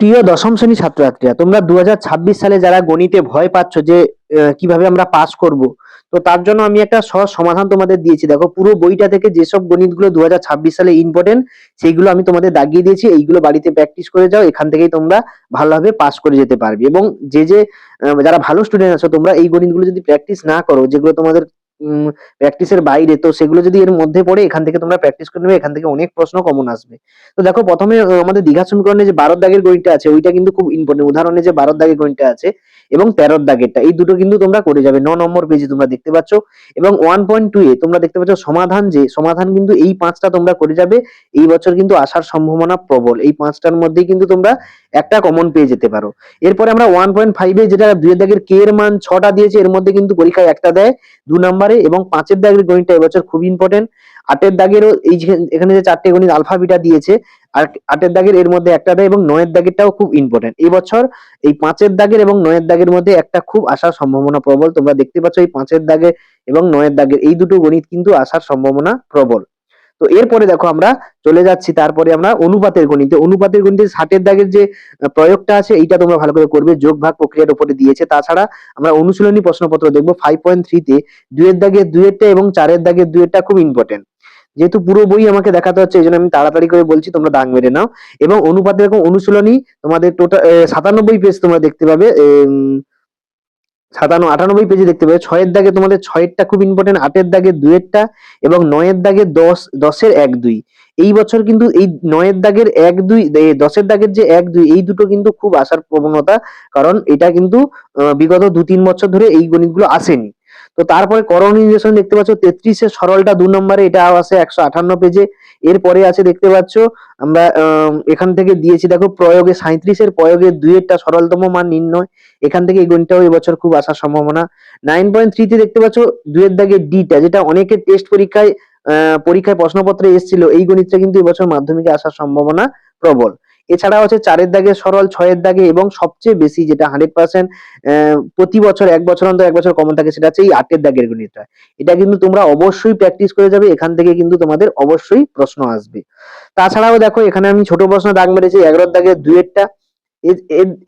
প্রিয় দশম শ্রেণি ছাত্রছাত্রীরা, তোমরা দু হাজার ছাব্বিশ সালে যারা গণিতে ভয় পাচ্ছ যে কীভাবে আমরা পাস করব, তো তার জন্য আমি একটা সহজ সমাধান তোমাদের দিয়েছি। দেখো, পুরো বইটা থেকে যেসব গণিতগুলো দু হাজার ছাব্বিশ সালে ইম্পর্টেন্ট সেইগুলো আমি তোমাদের দাগিয়ে দিয়েছি। এইগুলো বাড়িতে প্র্যাকটিস করে যাও, এখান থেকেই তোমরা ভালোভাবে পাস করে যেতে পারবে। এবং যে যে যারা ভালো স্টুডেন্ট আছো, তোমরা এই গণিতগুলো যদি প্র্যাকটিস না করো, যেগুলো তোমাদের প্র্যাকটিসের বাইরে। তো সেগুলো যদি এর মধ্যে পড়ে, এখান থেকে তোমরা প্র্যাকটিস করে নেবে, এখান থেকে অনেক প্রশ্ন কমন আসবে। তো দেখো, প্রথমে আমাদের দীঘা সমীকরণে যে বারো দাগের গণিতটা আছে, ওইটা কিন্তু খুব ইম্পর্টেন্ট উদাহরণে যে বারো দাগের গণিতটা আছে এবং তেরোর দাগেরটা, এই দুটো কিন্তু তোমরা করে যাবে। ন নম্বর পেজে তোমরা দেখতে পাচ্ছ এবং ওয়ান পয়েন্ট টু এ তোমরা দেখতে পাচ্ছ সমাধান যে, সমাধান কিন্তু এই পাঁচটা তোমরা করে যাবে। এই বছর কিন্তু আসার সম্ভাবনা প্রবল। এই পাঁচটার মধ্যেই কিন্তু তোমরা একটা কমন পেয়ে যেতে পারো। এরপরে আমরা ওয়ান পয়েন্ট ফাইভে যেটা দুই দাগের কে এর মান ছটা দিয়েছে, এর মধ্যে কিন্তু পরীক্ষায় একটা দেয়। দু নম্বরে এবং পাঁচের দাগের গণিতটা এবছর খুব ইম্পর্টেন্ট আটের দাগেরও এই এখানে যে চারটে গণিত আলফা বিটা দিয়েছে, আর আটের দাগের এর মধ্যে একটা দেয় এবং নয়ের দাগেরটাও খুব ইম্পর্টেন্ট এবছর বছর এই পাঁচের দাগের এবং নয়ের দাগের মধ্যে একটা খুব আসার সম্ভাবনা প্রবল। তোমরা দেখতে পাচ্ছ এই পাঁচের দাগের এবং নয়ের দাগের এই দুটো গণিত কিন্তু আসার সম্ভাবনা প্রবল। তো এরপরে দেখো আমরা চলে যাচ্ছি, তারপরে আমরা অনুপাতের গণিতে। অনুপাতের গণিতে ষাটের দাগের যে প্রয়োগটা আছে, এইটা তোমরা ভালো করে করবে। যোগ ভাগ প্রক্রিয়ার উপরে দিয়েছে। তাছাড়া আমরা অনুশীলনী প্রশ্নপত্র দেখব ফাইভ পয়েন্ট থ্রিতে দুয়ের দাগের দুয়েরটা এবং চারের দাগের দুয়েরটা খুব ইম্পর্টেন্ট যেহেতু পুরো বই আমাকে দেখাতে হচ্ছে, এই জন্য আমি তাড়াতাড়ি করে বলছি, তোমরা দাগ মেরে নাও। এবং অনুপাতের এরকম অনুশীলনী তোমাদের টোটাল সাতানব্বই পেজ তোমরা দেখতে পাবে সাতান্ন, আটানব্বই পেজে দেখতে পাবে। ছয়ের দাগে তোমাদের ছয়েরটা খুব ইম্পর্টেন্ট আটের দাগে দুয়েরটা এবং নয়ের দাগে দশ, দশের এক দুই। এই বছর কিন্তু এই নয়ের দাগের এক দুই দশের দাগের যে এক দুই, এই দুটো কিন্তু খুব আসার প্রবণতা, কারণ এটা কিন্তু বিগত দু তিন বছর ধরে এই গণিতগুলো আসেনি। তো তারপরে করণীয় নির্দেশন দেখতে পাচ্ছ তেত্রিশের সরলটা দু নম্বরে, এটা আছে একশো আঠান্ন পেজে এরপরে আছে দেখতে পাচ্ছ, আমরা এখান থেকে দিয়েছি, দেখো, প্রয়োগে সাঁত্রিশের প্রয়োগে দুইয়েরটা সরলতম মান নির্ণয়। এখান থেকে এই গণিতটাও এবছর খুব আসার সম্ভাবনা। নাইন পয়েন্ট থ্রিতে দেখতে পাচ্ছ দুয়ের দাগে ডিটা যেটা অনেকের টেস্ট পরীক্ষায় পরীক্ষায় প্রশ্নপত্রে এসেছিল, এই গণিতটা কিন্তু এবছর মাধ্যমিকে আসার সম্ভাবনা প্রবল। এছাড়া হচ্ছে চারের দাগে সরল, ছয়ের দাগে এবং সবচেয়ে বেশি যেটা হান্ড্রেড পার্সেন্ট প্রতি বছর, এক বছর অন্তর এক বছর কমন থাকে, সেটা হচ্ছে এই আটের দাগের গণিতটা। এটা কিন্তু তোমরা অবশ্যই প্র্যাকটিস করে যাবে, এখান থেকে কিন্তু তোমাদের অবশ্যই প্রশ্ন আসবে। তাছাড়াও দেখো, এখানে আমি ছোট প্রশ্ন দাগ মেরেছি, এগারোর দাগের দুয়েরটা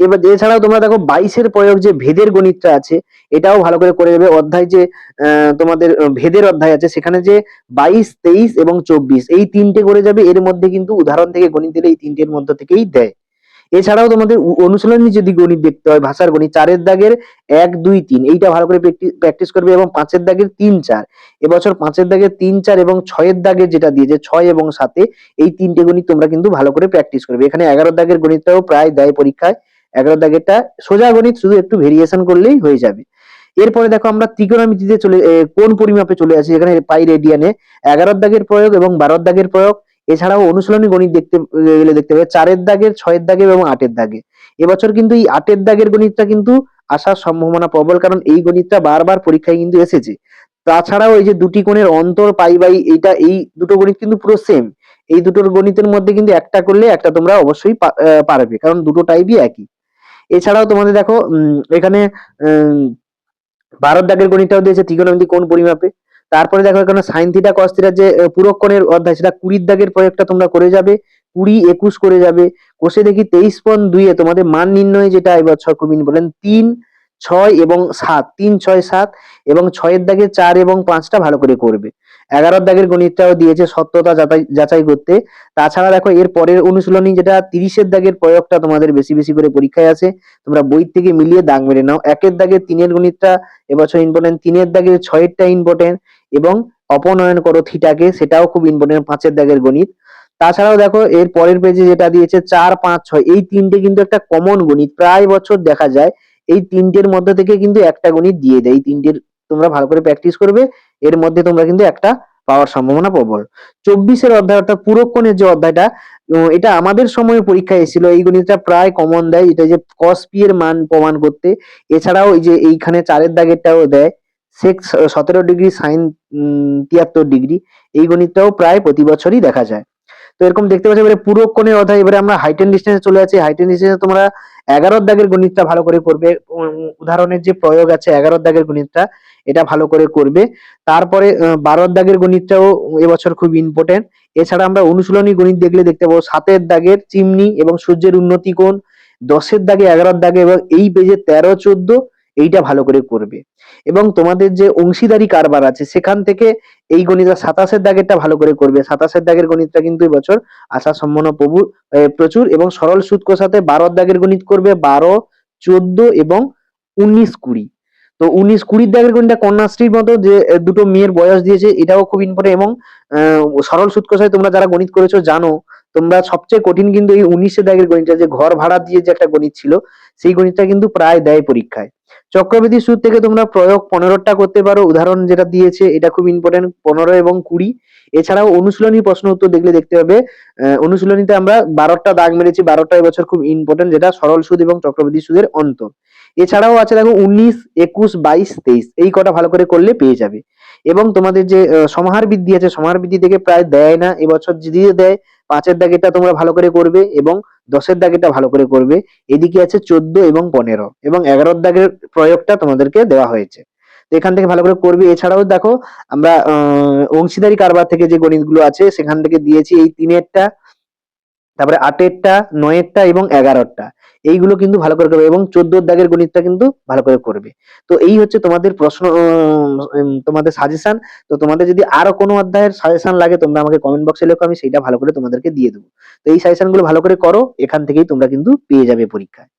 এবার এছাড়াও তোমরা দেখো বাইশের প্রয়োগ যে ভেদের গণিতটা আছে, এটাও ভালো করে করে দেবে অধ্যায় যে তোমাদের ভেদের অধ্যায় আছে, সেখানে যে বাইশ, তেইশ এবং চব্বিশ, এই তিনটে করে যাবে। এর মধ্যে কিন্তু উদাহরণ থেকে গণিত দিলে এই তিনটের মধ্যে থেকেই দেয়। এছাড়াও তোমাদের অনুশীলনী যদি গণিত দেখতে হয়, ভাষার গণিত, চারের দাগের এক, দুই, তিন, এইটা ভালো করে প্র্যাকটিস করবে এবং পাঁচের দাগের তিন, চার। এবছর পাঁচের দাগের তিন, চার এবং ছয়ের দাগের যেটা দিয়েছে, ছয় এবং সাতে, এই তিনটে গণিত তোমরা কিন্তু ভালো করে প্র্যাকটিস করবে। এখানে এগারো দাগের গণিতটাও প্রায় দেয় পরীক্ষায়। এগারো দাগেরটা সোজা গণিত, শুধু একটু ভেরিয়েশন করলেই হয়ে যাবে। এরপরে দেখো আমরা ত্রিকোণমিতিতে চলে কোন পরিমাপে চলে আসি? এখানে পাই রেডিয়ানে এগারো দাগের প্রয়োগ এবং বারোর দাগের প্রয়োগ। এছাড়াও অনুশীলনী গণিত দেখতে, গেলে দেখতে পাবে চারের দাগের, ছয়ের দাগের এবং আটের দাগে এবছর কিন্তু এই আটের দাগের গণিতটা কিন্তু আসার সম্ভাবনা প্রবল, কারণ এই গণিতটা বারবার পরীক্ষায় কিন্তু এসেছে। তাছাড়াও এই যে দুটি কোণের অন্তর পাই বাই এইটা, এই দুটো গণিত কিন্তু পুরো সেম এই দুটোর গণিতের মধ্যে কিন্তু একটা করলে একটা তোমরা অবশ্যই পারবে, কারণ দুটো টাইপই একই। এছাড়াও তোমাদের দেখো এখানে বারোর দাগের গণিতটাও দিয়েছে, ত্রিকোণমিতি কোন পরিমাপে। তারপরে দেখো এখানে সাইন থিটা কস থিটার যে পুরক্ষণের অধ্যায়, সেটা কুড়ির দাগের প্রয়োগটা তোমরা করে যাবে, কুড়ি একুশ করে যাবে। কোষে দেখি তেইশ পন দুইয়ে তোমাদের মান নির্ণয় যেটা এবছর কবিন বলেন তিন ছয় এবং সাত, তিন, ছয়, সাত এবং ছয়ের দাগে চার এবং পাঁচটা ভালো করে করবে। এগারোর দাগের গণিতটাও দিয়েছে সত্যতা যাচাই করতে। তাছাড়া দেখো, এর পরের অনুশীলনী যেটা তিরিশের দাগের প্রয়োগটা তোমাদের বেশি বেশি করে পরীক্ষায় আছে। তোমরা বই থেকে মিলিয়ে দাগ মেরে নাও। একের দাগে তিনের গণিতটা এবছর ইম্পর্টেন্ট তিনের দাগের ছয়েরটা ইম্পর্টেন্ট এবং অপনয়ন করো থিটাকে, সেটাও খুব ইম্পর্টেন্ট পাঁচের দাগের গণিত। তাছাড়াও দেখো, এর পরের পেজে যেটা দিয়েছে চার, পাঁচ, ছয়, এই তিনটে কিন্তু একটা কমন গণিত। প্রায় বছর দেখা যায় এই তিনটের মধ্যে থেকে কিন্তু একটা গণিত দিয়ে দেয়। এই তিনটের তোমরা ভালো করে প্র্যাকটিস করবে। এর মধ্যে তোমরা কিন্তু একটা পাওয়ার সম্ভাবনা প্রবল। চব্বিশের অধ্যায় অর্থাৎ পুরক্ষণের যে অধ্যায়টা এটা আমাদের সময়ে পরীক্ষায় এসেছিল। এই গণিতটা প্রায় কমন দেয়। এটা যে কস পি এর মান প্রমাণ করতে। এছাড়াও এই যে এইখানে চারের দাগেরটাও দেয়। সেক সতেরো ডিগ্রি সাইন তিয়াত্তর ডিগ্রি এই গণিতটাও প্রায় প্রতি বছরই দেখা যায়। তো এরকম দেখতে পাচ্ছি, এবারে পুরো কোণের অধ্যায়, এবারে আমরা হাইট এন্ড ডিস্টেন্সে চলে আছি হাইট এন্ড ডিস্টেন্সে তোমরা এগারোর দাগের গণিতটা ভালো করে করবে উদাহরণের যে প্রয়োগ আছে, এগারোর দাগের গণিতটা, এটা ভালো করে করবে। তারপরে বারোর দাগের গণিতটাও এবছর খুব ইম্পর্টেন্ট এছাড়া আমরা অনুশীলনী গণিত দেখলে দেখতে পাবো, সাতের দাগের চিমনি এবং সূর্যের উন্নতি কোণ, দশের দাগে এগারোর দাগে এবং এই পেজে তেরো, চোদ্দ এইটা ভালো করে করবে। এবং তোমাদের যে অংশীদারি কারবার আছে, সেখান থেকে এই গণিতটা সাতাশের দাগেরটা ভালো করে করবে। সাতাশের দাগের গণিতটা কিন্তু এবছর আশা সম্ভাবনা প্রভুর প্রচুর এবং সরল সুদ কষাতে বারোর দাগের গণিত করবে বারো, চোদ্দ এবং উনিশ কুড়ি। তো উনিশ কুড়ির দাগের গণিতটা কন্যাশ্রীর মতো যে দুটো মেয়ের বয়স দিয়েছে, এটাও খুব ইম্পর্টেন্ট এবং সরল সুদ কষায় তোমরা যারা গণিত করেছ জানো, তোমরা সবচেয়ে কঠিন কিন্তু এই উনিশের দাগের গণিতটা যে ঘর ভাড়া দিয়ে যে একটা গণিত ছিল, সেই গণিতটা কিন্তু প্রায় দেয় পরীক্ষায়। চক্রবৃদ্ধি সুদ থেকে তোমরা প্রয়োগ পনেরোটা করতে পারো। উদাহরণ যেটা দিয়েছে, এটা খুব ইম্পর্টেন্ট পনেরো এবং কুড়ি। এছাড়াও অনুশীলনী প্রশ্ন উত্তর দেখলে দেখতে পাবে। অনুশীলনীতে আমরা বারোটা দাগ মেরেছি, বারোটা এবছর খুব ইম্পর্টেন্ট যেটা সরল সুদ এবং চক্রবৃদ্ধি সুদের অন্ত এছাড়াও আছে দেখো, উনিশ, একুশ, বাইশ, তেইশ। এই কটা ভালো করে করলে পেয়ে যাবে। এবং তোমাদের যে সমাহার বৃদ্ধি আছে, সমাহার বৃদ্ধি থেকে প্রায় দেয় না, এবছর যদি দেয় পাঁচের দাগেটা তোমরা ভালো করে করবে এবং দশের দাগেটা ভালো করে করবে। এদিকে আছে চোদ্দ এবং পনেরো এবং এগারোর দাগের প্রয়োগটা তোমাদেরকে দেওয়া হয়েছে। তো এখান থেকে ভালো করে করবে। এছাড়াও দেখো, আমরা অংশীদারি কারবার থেকে যে গণিতগুলো আছে, সেখান থেকে দিয়েছি এই তিনেরটা। তারপরে আটেরটা, নয়েরটা এবং এগারোটা এইগুলো কিন্তু ভালো করে করবে এবং চোদ্দ দাগের গণিতটা কিন্তু ভালো করে করবে। তো এই হচ্ছে তোমাদের প্রশ্ন তোমাদের সাজেশন তো তোমাদের যদি আরও কোনো অধ্যায়ের সাজেশন লাগে, তোমরা আমাকে কমেন্ট বক্সে লেখো, আমি সেইটা ভালো করে তোমাদেরকে দিয়ে দেবো। তো এই সাজেশনগুলো ভালো করে করো, এখান থেকেই তোমরা কিন্তু পেয়ে যাবে পরীক্ষায়।